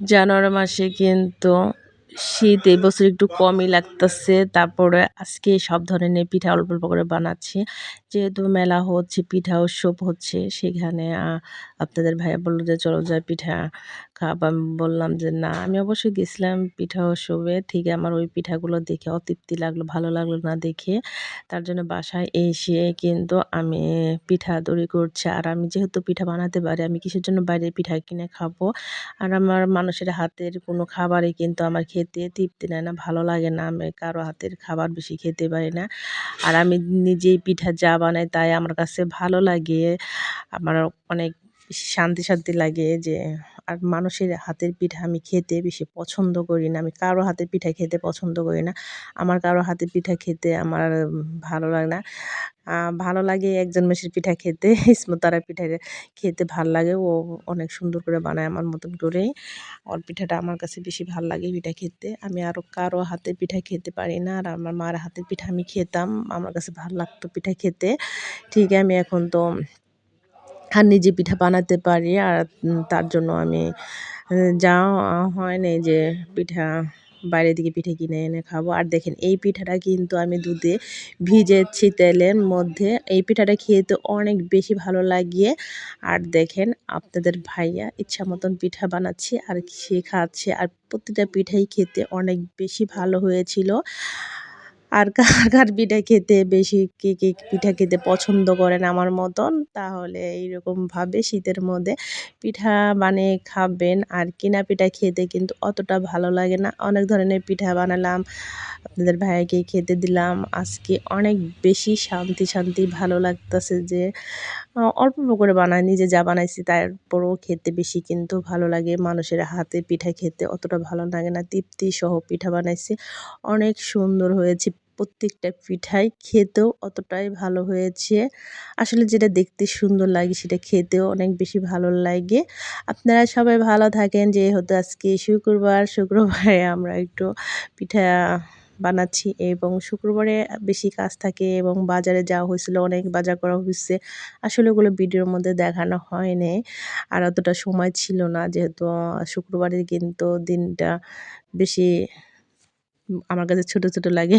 জানুয়ারি মাসে কিন্তু শীত এই বছর একটু কমই লাগতেছে। তারপরে আজকে সব ধরনের পিঠা অল্প অল্প করে বানাচ্ছি। যেহেতু মেলা হচ্ছে, পিঠা উৎসব হচ্ছে, সেখানে আপনাদের ভাইয়া বলল যে চলো যায় পিঠা খাব আমি বললাম যে, না, আমি অবশ্যই গেছিলাম পিঠা উৎসবে। ঠিক আমার ওই পিঠাগুলো দেখে অতৃপ্তি লাগল, ভালো লাগল না দেখে। তার জন্য বাসায় এসে কিন্তু আমি পিঠা তৈরি করছি। আর আমি যেহেতু পিঠা বানাতে পারি, আমি কিসের জন্য বাইরে পিঠা কিনে খাব? আর আমার মানুষের হাতের কোনো খাবারই কিন্তু আমার খেতে তৃপ্তি নেয় না, ভালো লাগে না। আমি কারও হাতের খাবার বেশি খেতে পারি না। আর আমি নিজেই পিঠা যা বানাই তাই আমার কাছে ভালো লাগে। আমার অনেক শান্তি শান্তি লাগে যে, আর মানুষের হাতের পিঠা আমি খেতে বেশি পছন্দ করি না। আমি কারও হাতের পিঠা খেতে পছন্দ করি না। আমার কারও হাতের পিঠা খেতে আমার ভালো লাগে না। ভালো লাগে একজন মেশির পিঠা খেতে ইসমতারা পিঠা খেতে ভালো লাগে। ও অনেক সুন্দর করে বানায় আমার মতন করেই। ওর পিঠাটা আমার কাছে বেশি ভালো লাগে পিঠা খেতে। আমি আরও কারও হাতের পিঠা খেতে পারি না। আর আমার মার হাতের পিঠা আমি খেতাম। আমার কাছে ভালো লাগতো পিঠা খেতে। ঠিক আমি এখন তো আর নিজে পিঠা বানাতে পারি আর তার জন্য আমি যাওয়া হয় যে পিঠা বাইরে থেকে পিঠে কিনে এনে খাব। আর দেখেন, এই পিঠাটা কিন্তু আমি দুধে ভিজেছি তেলের মধ্যে। এই পিঠাটা খেতে অনেক বেশি ভালো লাগিয়ে। আর দেখেন, আপনাদের ভাইয়া ইচ্ছা মতন পিঠা বানাচ্ছি আর সে খাচ্ছে। আর প্রতিটা পিঠাই খেতে অনেক বেশি ভালো হয়েছিল। আর কার কার পিঠা খেতে বেশি কে কে পিঠা খেতে পছন্দ করেন আমার মতন? তাহলে এইরকমভাবে শীতের মধ্যে পিঠা বানিয়ে খাবেন। আর কিনা পিঠা খেতে কিন্তু অতটা ভালো লাগে না। অনেক ধরনের পিঠা বানালাম, আপনাদের ভাইকে খেতে দিলাম। আজকে অনেক বেশি শান্তি শান্তি ভালো লাগতেছে যে অল্প অল্প করে বানাই নিজে যা বানাইছি তারপরেও খেতে বেশি কিন্তু ভালো লাগে। মানুষের হাতে পিঠা খেতে অতটা ভালো লাগে না। তৃপ্তি সহ পিঠা বানাইছি। অনেক সুন্দর হয়েছে প্রত্যেকটা পিঠাই। খেতেও অতটাই ভালো হয়েছে। আসলে যেটা দেখতে সুন্দর লাগে সেটা খেতেও অনেক বেশি ভালো লাগে। আপনারা সবাই ভালো থাকেন। যে হতো আজকে শুক্রবার, শুক্রবারে আমরা একটু পিঠা বানাচ্ছি এবং শুক্রবারে বেশি কাজ থাকে এবং বাজারে যাওয়া হয়েছিল, অনেক বাজার করা হয়েছে। আসলে ওগুলো ভিডিওর মধ্যে দেখানো হয়নি। আর অতটা সময় ছিল না, যেহেতু শুক্রবারে কিন্তু দিনটা বেশি আমার কাছে ছোট ছোট লাগে।